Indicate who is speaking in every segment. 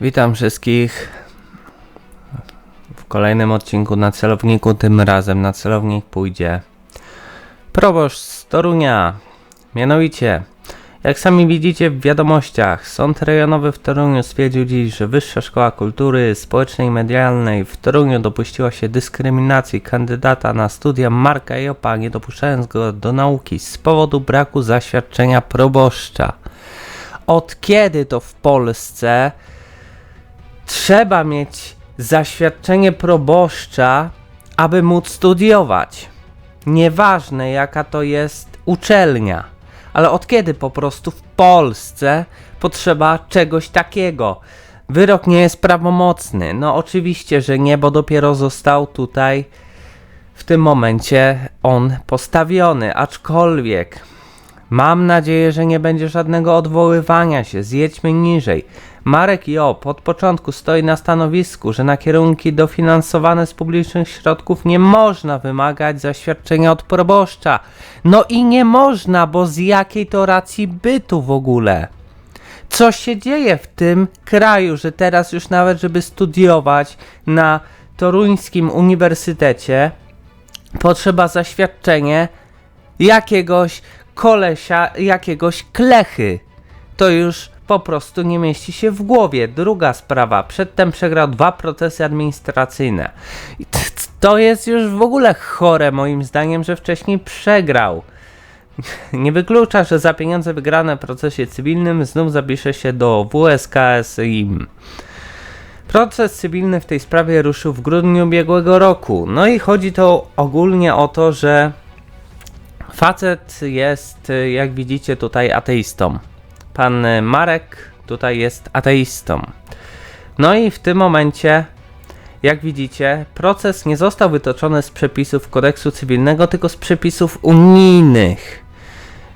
Speaker 1: Witam wszystkich w kolejnym odcinku na celowniku. Tym razem na celownik pójdzie proboszcz z Torunia. Mianowicie, jak sami widzicie w wiadomościach, Sąd Rejonowy w Toruniu stwierdził dziś, że Wyższa Szkoła Kultury Społecznej i Medialnej w Toruniu dopuściła się dyskryminacji kandydata na studia Marka Jopa, nie dopuszczając go do nauki z powodu braku zaświadczenia proboszcza. Od kiedy to w Polsce trzeba mieć zaświadczenie proboszcza, aby móc studiować. Nieważne jaka to jest uczelnia, ale od kiedy po prostu w Polsce potrzeba czegoś takiego? Wyrok nie jest prawomocny. No oczywiście, że nie, bo dopiero został tutaj w tym momencie on postawiony, aczkolwiek Mam nadzieję, że nie będzie żadnego odwoływania się. Zjedźmy niżej. Marek Job od początku stoi na stanowisku, że na kierunki dofinansowane z publicznych środków nie można wymagać zaświadczenia od proboszcza. No i nie można, bo z jakiej to racji bytu w ogóle? Co się dzieje w tym kraju, że teraz już nawet, żeby studiować na toruńskim uniwersytecie, potrzeba zaświadczenie jakiegoś kolesia, jakiegoś klechy. To już po prostu nie mieści się w głowie. Druga sprawa, przedtem przegrał dwa procesy administracyjne. I To jest już w ogóle chore moim zdaniem, że wcześniej przegrał. Nie wyklucza, że za pieniądze wygrane w procesie cywilnym znów zapisze się do WSKSIM. Proces cywilny w tej sprawie ruszył w grudniu ubiegłego roku. No i chodzi to ogólnie o to, że facet jest, jak widzicie, tutaj ateistą. Pan Marek tutaj jest ateistą. No i w tym momencie, jak widzicie, proces nie został wytoczony z przepisów kodeksu cywilnego, tylko z przepisów unijnych.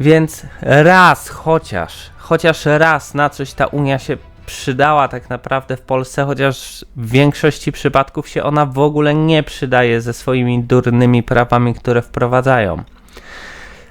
Speaker 1: Więc raz chociaż, chociaż raz na coś ta Unia się przydała tak naprawdę w Polsce, chociaż w większości przypadków się ona w ogóle nie przydaje ze swoimi durnymi prawami, które wprowadzają.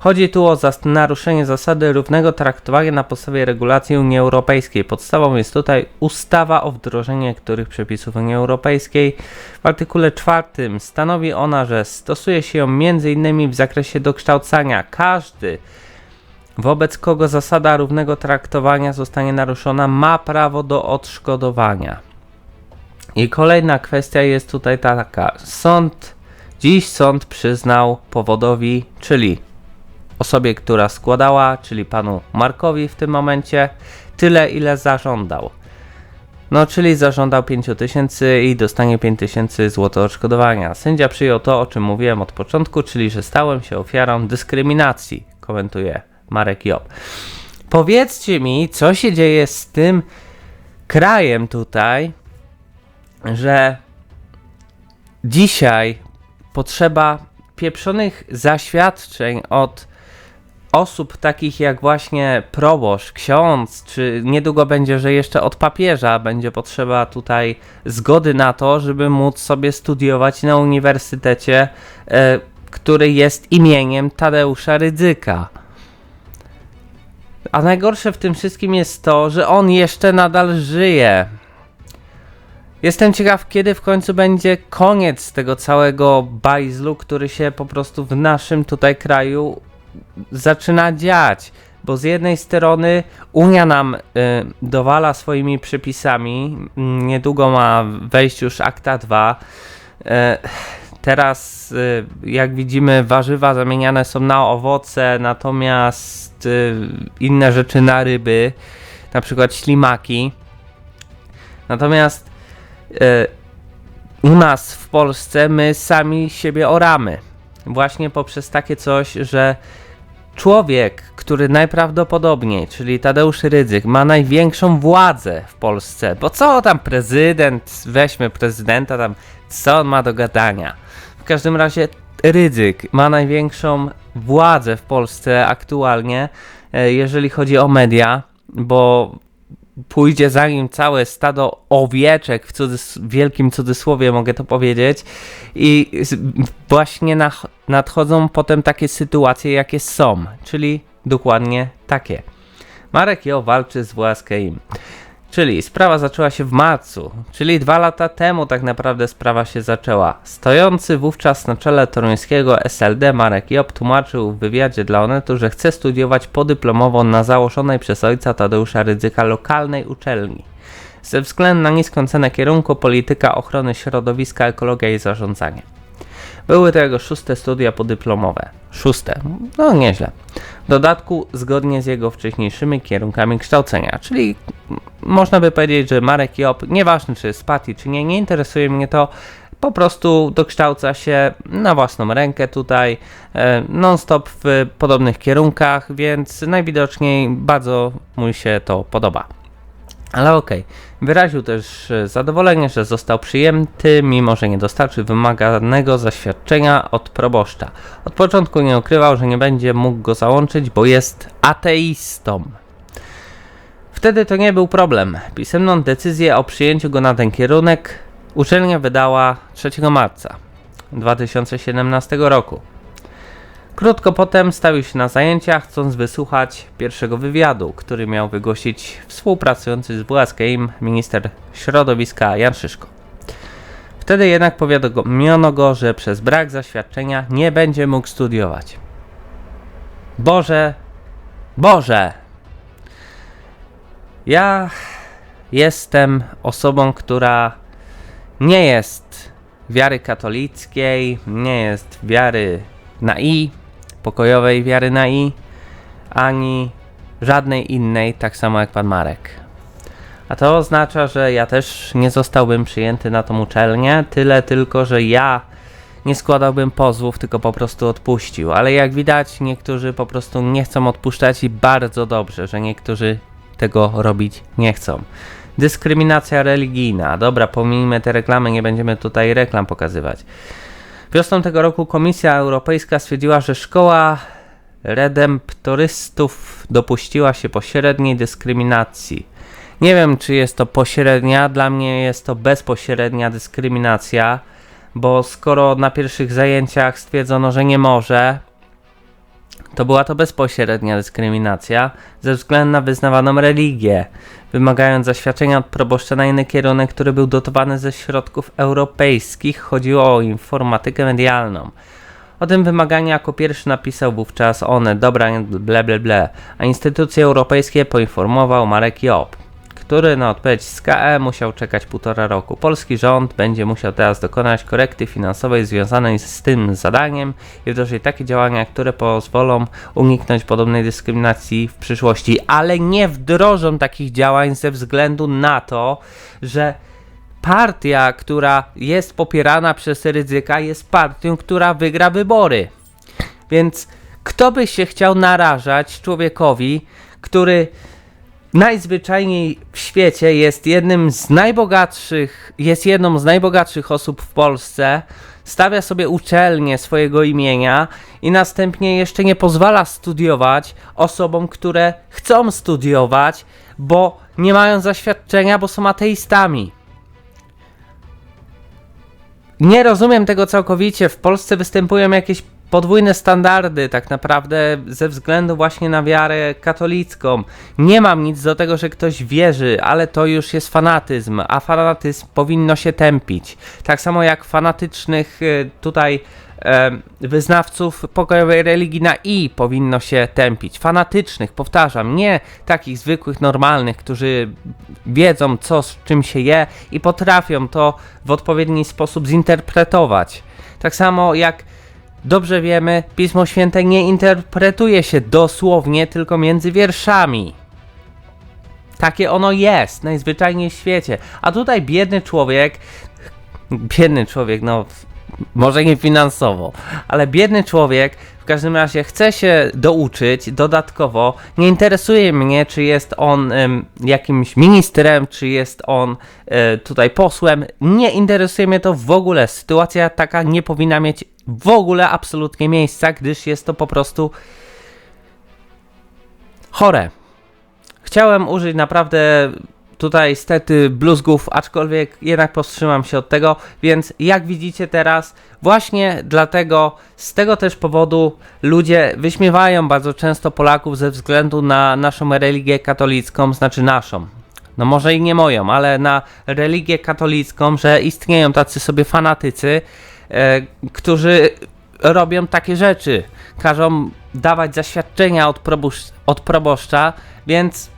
Speaker 1: Chodzi tu o naruszenie zasady równego traktowania na podstawie regulacji Unii Europejskiej. Podstawą jest tutaj ustawa o wdrożeniu niektórych przepisów Unii Europejskiej. W artykule 4 stanowi ona, że stosuje się ją m.in. w zakresie dokształcania. Każdy, wobec kogo zasada równego traktowania zostanie naruszona, ma prawo do odszkodowania. I kolejna kwestia jest tutaj taka. Sąd, dziś sąd przyznał powodowi, czyli osobie, która składała, czyli panu Markowi w tym momencie, tyle ile zażądał. No, czyli zażądał 5000 i dostanie 5000 zł odszkodowania. Sędzia przyjął to, o czym mówiłem od początku, czyli że stałem się ofiarą dyskryminacji, komentuje Marek Job. Powiedzcie mi, co się dzieje z tym krajem tutaj, że dzisiaj potrzeba pieprzonych zaświadczeń od osób takich jak właśnie proboszcz, ksiądz, czy niedługo będzie, że jeszcze od papieża będzie potrzeba tutaj zgody na to, żeby móc sobie studiować na uniwersytecie, e, który jest imieniem Tadeusza Rydzyka. A najgorsze w tym wszystkim jest to, że on jeszcze nadal żyje. Jestem ciekaw, kiedy w końcu będzie koniec tego całego bajzlu, który się po prostu w naszym tutaj kraju zaczyna dziać. Bo z jednej strony Unia nam y, dowala swoimi przepisami, mm, niedługo ma wejść już akta 2. Y, teraz, y, jak widzimy, warzywa zamieniane są na owoce, natomiast y, inne rzeczy na ryby, na przykład ślimaki. Natomiast u nas w Polsce my sami siebie oramy. Właśnie poprzez takie coś, że człowiek, który najprawdopodobniej, czyli Tadeusz Rydzyk, ma największą władzę w Polsce. Bo co tam prezydent, weźmy prezydenta, tam co on ma do gadania. W każdym razie Rydzyk ma największą władzę w Polsce aktualnie, e, jeżeli chodzi o media, bo pójdzie za nim całe stado owieczek, w cudzys- wielkim cudzysłowie mogę to powiedzieć, i właśnie nadchodzą potem takie sytuacje, jakie są, czyli dokładnie takie. Marek Jo walczy z WSKIM. Czyli sprawa zaczęła się w marcu, czyli dwa lata temu tak naprawdę sprawa się zaczęła. Stojący wówczas na czele toruńskiego SLD Marek Job tłumaczył w wywiadzie dla Onetu, że chce studiować podyplomowo na założonej przez ojca Tadeusza Rydzyka lokalnej uczelni. Ze względu na niską cenę kierunku polityka ochrony środowiska, ekologia i zarządzanie. Były to jego szóste studia podyplomowe. Szóste, no nieźle. W dodatku zgodnie z jego wcześniejszymi kierunkami kształcenia, czyli można by powiedzieć, że Marek Job, nieważne czy jest Pati czy nie, nie interesuje mnie to, po prostu dokształca się na własną rękę tutaj, e, non-stop w podobnych kierunkach, więc najwidoczniej bardzo mu się to podoba. Ale okej, wyraził też e, zadowolenie, że został przyjęty, mimo że nie dostarczył wymaganego zaświadczenia od proboszcza. Od początku nie ukrywał, że nie będzie mógł go załączyć, bo jest ateistą. Wtedy to nie był problem. Pisemną decyzję o przyjęciu go na ten kierunek uczelnia wydała 3 marca 2017 roku. Krótko potem stawił się na zajęcia, chcąc wysłuchać pierwszego wywiadu, który miał wygłosić współpracujący z WSKiM minister środowiska Jan Szyszko. Wtedy jednak powiadomiono go, że przez brak zaświadczenia nie będzie mógł studiować. Boże, Boże! Ja jestem osobą, która nie jest wiary katolickiej, nie jest wiary na i, pokojowej wiary na i, ani żadnej innej, tak samo jak pan Marek. A to oznacza, że ja też nie zostałbym przyjęty na tą uczelnię, tyle tylko, że ja nie składałbym pozwów, tylko po prostu odpuścił. Ale jak widać, niektórzy po prostu nie chcą odpuszczać i bardzo dobrze, że niektórzy tego robić nie chcą. Dyskryminacja religijna. Dobra, pomijmy te reklamy, nie będziemy tutaj reklam pokazywać. Wiosną tego roku Komisja Europejska stwierdziła, że szkoła redemptorystów dopuściła się pośredniej dyskryminacji. Nie wiem, czy jest to pośrednia, dla mnie jest to bezpośrednia dyskryminacja, bo skoro na pierwszych zajęciach stwierdzono, że nie może, to była to bezpośrednia dyskryminacja ze względu na wyznawaną religię, wymagając zaświadczenia od proboszcza na inny kierunek, który był dotowany ze środków europejskich. Chodziło o informatykę medialną. O tym wymaganiu jako pierwszy napisał wówczas one, dobra, ble, ble, ble, a instytucje europejskie poinformował Marek Job, który na odpowiedź z KE musiał czekać półtora roku. Polski rząd będzie musiał teraz dokonać korekty finansowej związanej z tym zadaniem i wdrożyć takie działania, które pozwolą uniknąć podobnej dyskryminacji w przyszłości, ale nie wdrożą takich działań ze względu na to, że partia, która jest popierana przez ryzyka, jest partią, która wygra wybory. Więc kto by się chciał narażać człowiekowi, który najzwyczajniej w świecie jest jednym z najbogatszych, jest jedną z najbogatszych osób w Polsce, stawia sobie uczelnię swojego imienia i następnie jeszcze nie pozwala studiować osobom, które chcą studiować, bo nie mają zaświadczenia, bo są ateistami. Nie rozumiem tego całkowicie. W Polsce występują jakieś podwójne standardy, tak naprawdę, ze względu właśnie na wiarę katolicką. Nie mam nic do tego, że ktoś wierzy, ale to już jest fanatyzm, a fanatyzm powinno się tępić. Tak samo jak fanatycznych y, tutaj e, wyznawców pokojowej religii na i powinno się tępić. Fanatycznych, powtarzam, nie takich zwykłych, normalnych, którzy wiedzą, co z czym się je i potrafią to w odpowiedni sposób zinterpretować. Tak samo jak dobrze wiemy, Pismo Święte nie interpretuje się dosłownie, tylko między wierszami. Takie ono jest, najzwyczajniej w świecie. A tutaj biedny człowiek, biedny człowiek, no może nie finansowo, ale biedny człowiek każdym razie chce się douczyć dodatkowo. Nie interesuje mnie, czy jest on jakimś ministrem, czy jest on e, tutaj posłem. Nie interesuje mnie to w ogóle. Sytuacja taka nie powinna mieć w ogóle absolutnie miejsca, gdyż jest to po prostu chore. Chciałem użyć naprawdę tutaj stety bluzgów, aczkolwiek jednak powstrzymam się od tego, więc jak widzicie teraz, właśnie dlatego, z tego też powodu ludzie wyśmiewają bardzo często Polaków ze względu na naszą religię katolicką, znaczy naszą. no może i nie moją, ale na religię katolicką, że istnieją tacy sobie fanatycy, e, którzy robią takie rzeczy. Każą dawać zaświadczenia od, probusz, od proboszcza, więc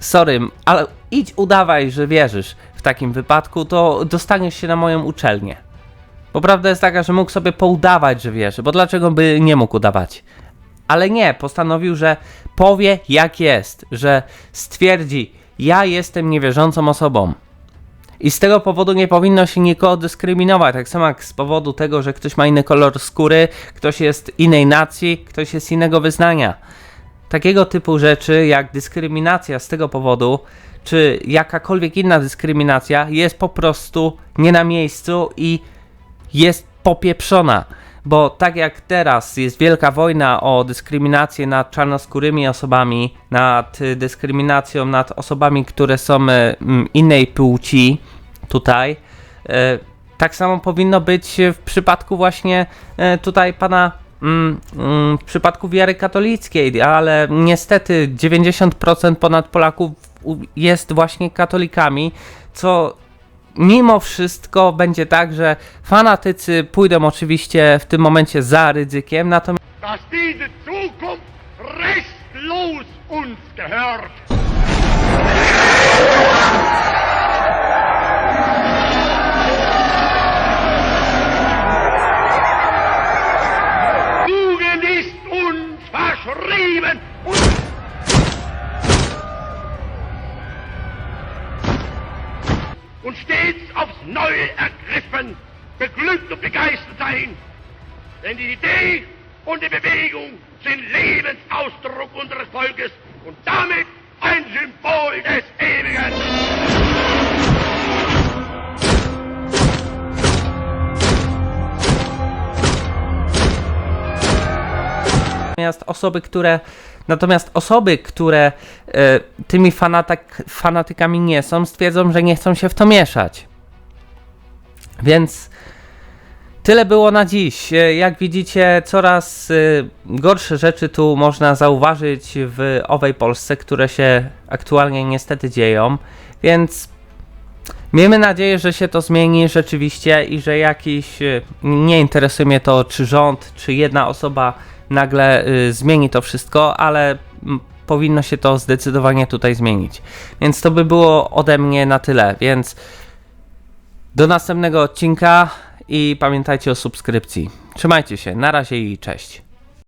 Speaker 1: sorry, ale idź udawaj, że wierzysz. W takim wypadku to dostaniesz się na moją uczelnię. Bo prawda jest taka, że mógł sobie poudawać, że wierzy, bo dlaczego by nie mógł udawać? Ale nie, postanowił, że powie jak jest, że stwierdzi, ja jestem niewierzącą osobą. I z tego powodu nie powinno się nikogo dyskryminować, tak samo jak z powodu tego, że ktoś ma inny kolor skóry, ktoś jest innej nacji, ktoś jest innego wyznania. Takiego typu rzeczy jak dyskryminacja z tego powodu, czy jakakolwiek inna dyskryminacja jest po prostu nie na miejscu i jest popieprzona. Bo tak jak teraz jest wielka wojna o dyskryminację nad czarnoskórymi osobami, nad y, dyskryminacją nad osobami, które są y, innej płci, tutaj, y, tak samo powinno być w przypadku właśnie tutaj pana. mm, mm, W przypadku wiary katolickiej, ale niestety 90% ponad Polaków jest właśnie katolikami, co mimo wszystko będzie tak, że fanatycy pójdą oczywiście w tym momencie za ryzykiem, natomiast
Speaker 2: dass diese Zukunft restlos gehört. Jugend ist uns und stets aufs Neue ergriffen, beglückt und begeistert sein. Denn die Idee und die Bewegung sind Lebensausdruck unseres Volkes und damit ein Symbol des Ewigen.
Speaker 1: Osoby, które natomiast osoby, które e, tymi fanatyk, fanatykami nie są, stwierdzą, że nie chcą się w to mieszać. Więc tyle było na dziś. E, Jak widzicie, coraz e, gorsze rzeczy tu można zauważyć w owej Polsce, które się aktualnie niestety dzieją. Więc miejmy nadzieję, że się to zmieni rzeczywiście i że jakiś. Nie interesuje mnie to, czy rząd, czy jedna osoba nagle y, zmieni to wszystko, ale mm, powinno się to zdecydowanie tutaj zmienić. Więc to by było ode mnie na tyle. Więc do następnego odcinka i pamiętajcie o subskrypcji. Trzymajcie się, na razie i cześć.